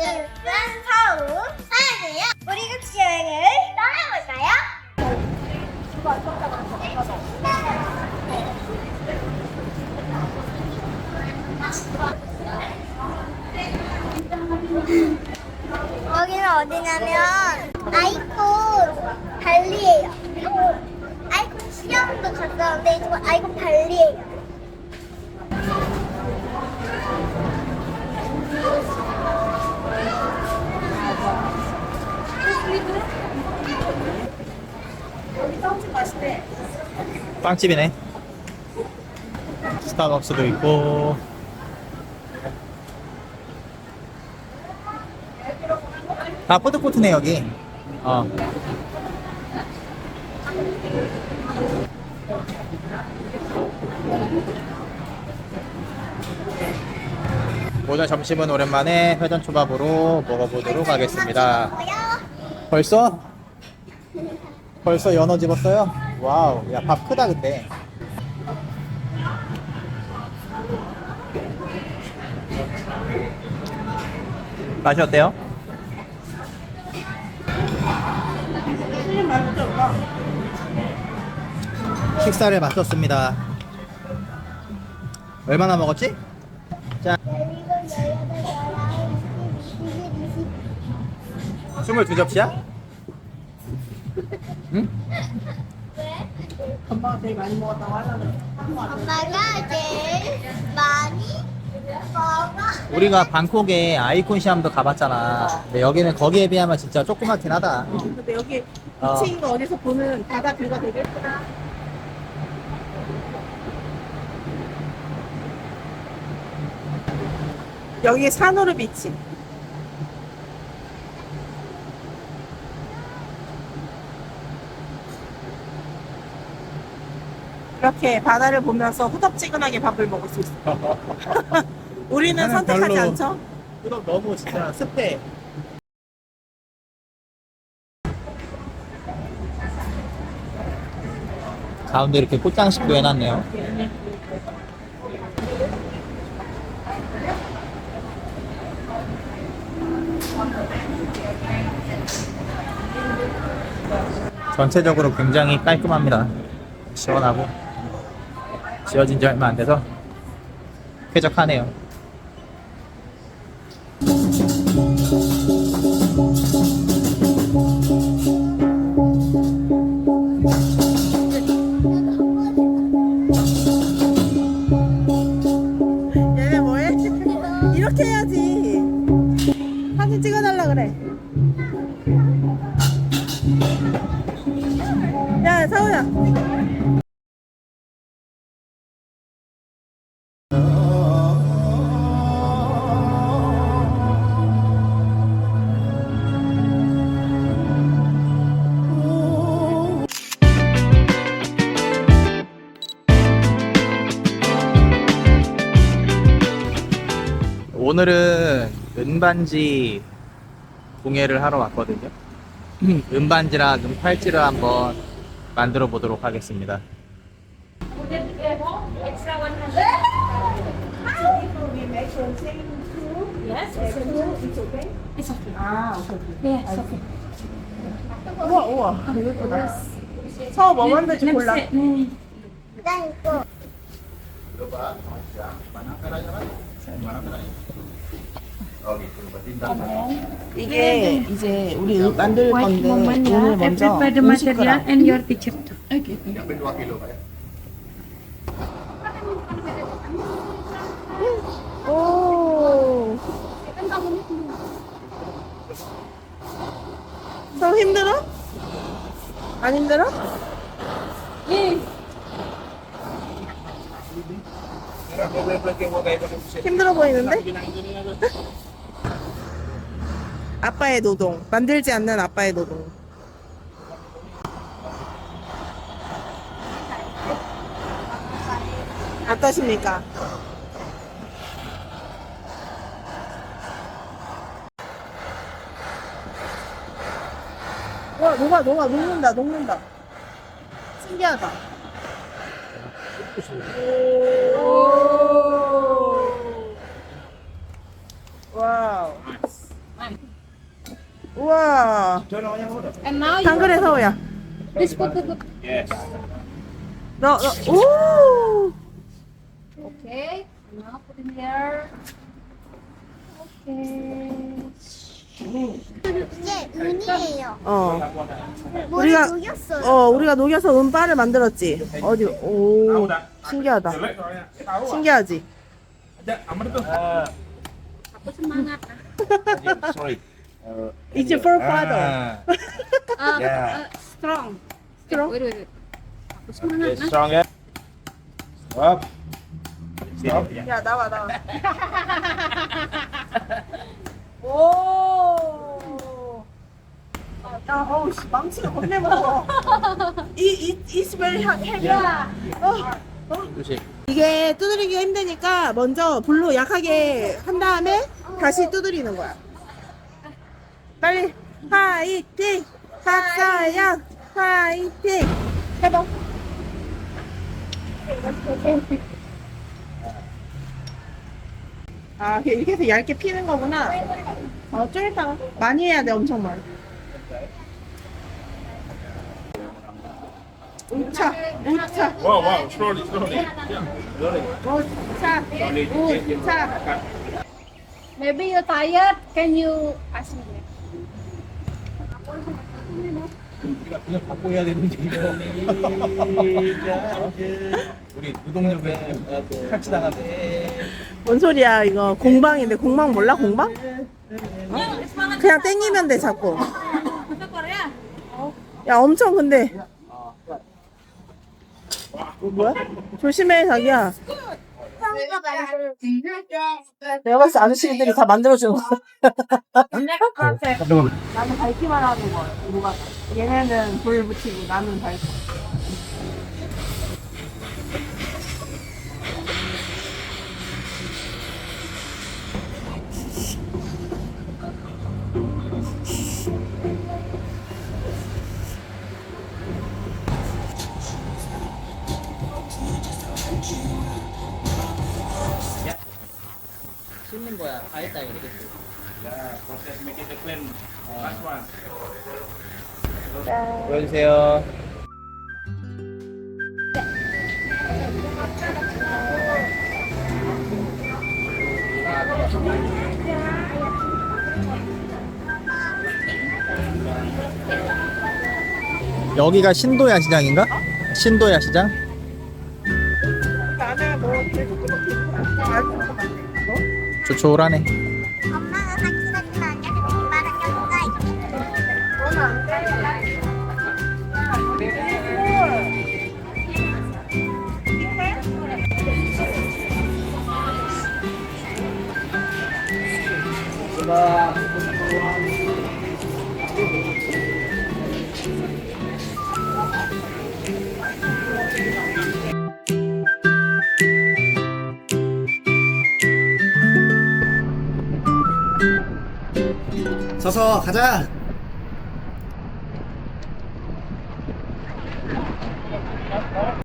이름은 서우, 사연이에요. 우리 같이 여행을 떠나볼까요? 여기는 어디냐면 아이콘 발리예요. 아이콘 수영도 갔었는데 이거 아이콘 발리예요. 빵집이네. 스타벅스도 있고. 아, 푸드코트네, 여기. 어. 오늘 점심은 오랜만에 회전 초밥으로 먹어보도록 하겠습니다. 벌써? 벌써 연어 집었어요? 와우, 야, 밥 크다, 근데. 맛이 어때요? 식사를 마쳤습니다. 얼마나 먹었지? 자, 22접시야? 응? 엄마가 제일 많이 먹어. 우리가 방콕에 아이콘 시암도 가봤잖아. 근데 여기는 거기에 비하면 진짜 조그맣긴 하다. 근데 여기 어. 2층인 거 어디서 보는 바다 뷰가 되게 예쁘다. 여기 산호르 비치. 이렇게 바다를 보면서 후덥지근하게 밥을 먹을 수 있어. 우리는 나는 선택하지 별로- 않죠? 그럼 너무 진짜 습해. 가운데 이렇게 꽃장식도 해놨네요. 전체적으로 굉장히 깔끔합니다. 시원하고 지어진 지 얼마 안 돼서 쾌적하네요. 얘네 뭐해? 이렇게 해야지. 사진 찍어달라 그래. 야, 사우야. 오늘은 은반지 공예를 하러 왔거든요. 은반지랑 은팔찌를 한번 만들어 보도록 하겠습니다. 우와, 우와. 되게 예쁘다. 서우 뭐 만들지 몰라. 난 이거 이게 이제 우리 만들 건데 오늘 먼저 음식거랑 and your teacher too. Okay. 오. 서우 힘들어? 안 힘들어? 힘들어 보이는데? 아빠의 노동. 만들지 않는 아빠의 노동. 어떠십니까? 와, 녹아, 녹아, 녹는다, 녹는다. 신기하다. 오. 와우. 우와. And now you 당근의 서우야. please put the book. 너, 너, 오! Okay. Now put in here. Okay. 이게 은이에요. 어. 머리 우리가- 녹였어요. 어, 우리가 녹여서 은바를 만들었지. 어디, 오. 신기하다. 신기하지? Aku semangat. Sorry. Uh, It's for father. Ah, Uh, Yeah. uh, strong. Strong? Wait, wait, wait. Aku semangat. okay, nah. strong ya. Up. Stop. 야, 나와, 나와. 오! 야, 어우, 씨, 망치가 겁내 무거워. 이, 이, it's very heavy. 어. 조심. 이게 두드리기가 힘드니까 먼저 불로 약하게 한 다음에 다시 두드리는 거야. 빨리 화이팅! 박사양 화이팅! 해봐. 아, 이렇게 해서 얇게 피는 거구나. 어, 좀 이따가. 많이 해야 돼, 엄청 많이. 우차, 우차. Wow, slowly, slowly. 우차, 우차. Maybe you're tired. Can you ask me? 그냥 받고 해야 되는데 이거. 우리 노동력에 탈취당하네. 뭔 소리야 이거 공방인데 공방 몰라 공방? 어? 그냥 땡기면 돼 자꾸 야 엄청 근데 이거 뭐야? 조심해 자기야 만들어. 내가 봤을 때 아저씨들이 다 만들어주는 거야. 나는 밟기만 하는 거야 뭐가. 얘네는 불 붙이고 나는 밟고 one. 보여주세요. 여기가 신도 야 시장인가? 신도 야 시장? 나는 뭐 계속 그렇게 밟고 만들 조촐하네. 엄마가 같이 가진 않냐? 엄마랑 형과 너는 안 돼. 서서 가자.